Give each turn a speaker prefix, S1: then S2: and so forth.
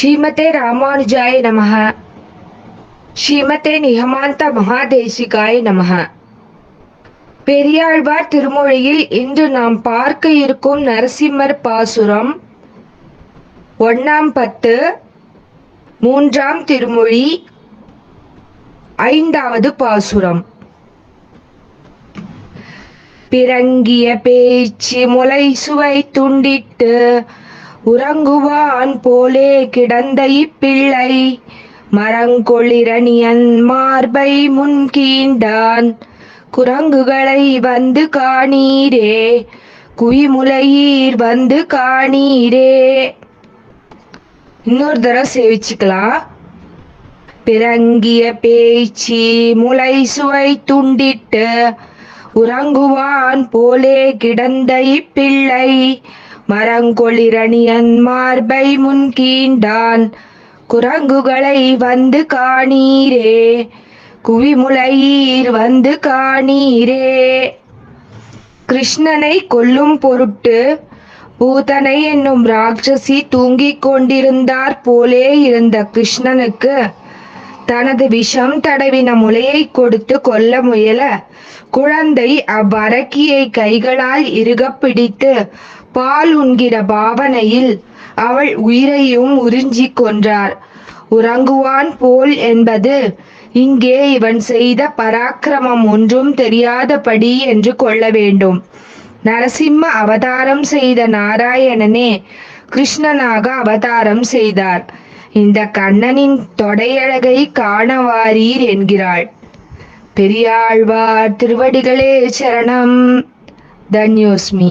S1: ஸ்ரீமதே ராமானுஜாய நமः ஸ்ரீமதே நிகமாந்த மகாதேசிகாய நமः பெரியாழ்வார் திருமொழியில் இன்று நாம் பார்க்க இருக்கும் நரசிம்மர் பாசுரம் ஒண்ணாம் பத்து மூன்றாம் திருமொழி ஐந்தாவது பாசுரம். பிறங்கிய பேச்சு முலை சுவை துண்டிட்டு உறங்குவான் போலே கிடந்த இப்பிள்ளை. மரங்கொளிரணியன் மார்பை முன்கீண்டான் குரங்குகளை வந்து காணீரே. குவிமுலையீர் வந்து காணீரே. இன்னொரு தடவை சேவிச்சுக்கலாம். பிறங்கிய பேச்சு முலை சுவை துண்டிட்டு உறங்குவான் போலே கிடந்த இப்பிள்ளை. மரங்கொளிரணியன் மார்பை முன்கீண்டான் குரங்குகளை வந்து காணீரே. குவிமுலையீர் வந்து காணீரே. கிருஷ்ணனை கொல்லும் பொருட்டு பூதனை என்னும் ராட்சசி தூங்கிக் கொண்டிருந்தார் போலே இருந்த கிருஷ்ணனுக்கு தனது விஷம் தடவின முலையை கொடுத்து கொல்ல முயல குழந்தை அவ்வரக்கியை கைகளால் இறுக பிடித்து பால் உண்கிற பாவனையில் அவள் உயிரையும் உறிஞ்சிக் கொன்றார். உறங்குவான் போல் என்பது இங்கே இவன் செய்த பராக்கிரமம் ஒன்றும் தெரியாதபடி என்று கொள்ள வேண்டும். நரசிம்ம அவதாரம் செய்த நாராயணனே கிருஷ்ணனாக அவதாரம் செய்தார். இந்த கண்ணனின் தொடையழகை காணவாரீர் என்கிறாள். பெரியாழ்வார் திருவடிகளே சரணம். தன்யோஸ்மி